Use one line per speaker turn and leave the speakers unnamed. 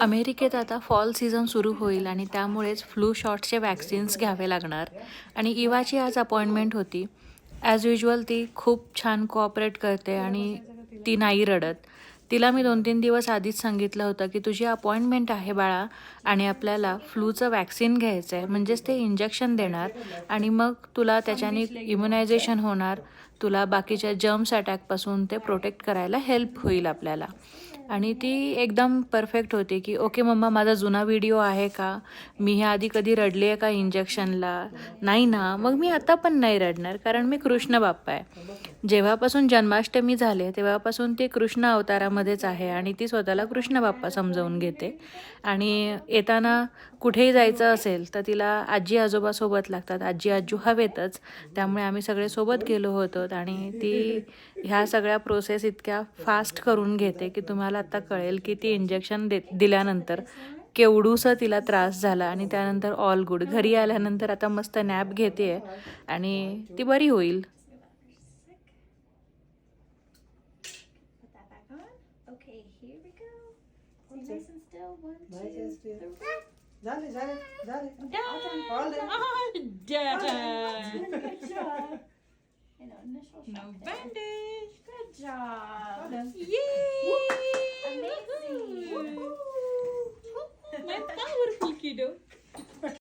अमेरिकेत आता fall season सुरू होईल आणि त्यामुळेच फ्लू शॉटचे वॅक्सिन्स घ्यावे लागणार. आणि इवाची आज अपॉइंटमेंट होती. ॲज युजल ती खूप छान कोऑपरेट करते आणि ती नाही रडत. तिला मी दोन तीन दिवस आधीच सांगितलं होतं की तुझी अपॉइंटमेंट आहे बाळा आणि आपल्याला फ्लूचं वॅक्सिन घ्यायचं आहे म्हणजेच ते इंजेक्शन देणार आणि मग तुला त्याच्याने इम्युनायझेशन होणार. तुला बाकीच्या जर्म्स अटॅकपासून ते प्रोटेक्ट करायला हेल्प होईल आपल्याला. आणि ती एकदम परफेक्ट होती की ओके मम्मा माझा जुना व्हिडिओ आहे का? मी ह्या आधी कधी रडली आहे का इंजेक्शनला नाही ना. मग मी आता पण नाही रडणार कारण मी कृष्ण बाप्पा आहे. जेव्हापासून जन्माष्टमी झाले तेव्हापासून ती कृष्ण अवतारामध्येच आहे आणि ती स्वतःला कृष्ण बाप्पा समजावून घेते. आणि येताना कुठेही जायचं असेल तर तिला आजी आजोबासोबत लागतात. आजी आजू हवेतच. त्यामुळे आम्ही सगळे सोबत गेलो होतो आणि ती ह्या सगळ्या प्रोसेस इतक्या फास्ट करून घेते की तुम्हाला आता कळेल की ती इंजेक्शन दे दिल्यानंतर केवढूसा तिला त्रास झाला आणि त्यानंतर ऑल गुड घरी आल्यानंतर आता मस्त नॅप घेते आणि ती बरी होईल. do?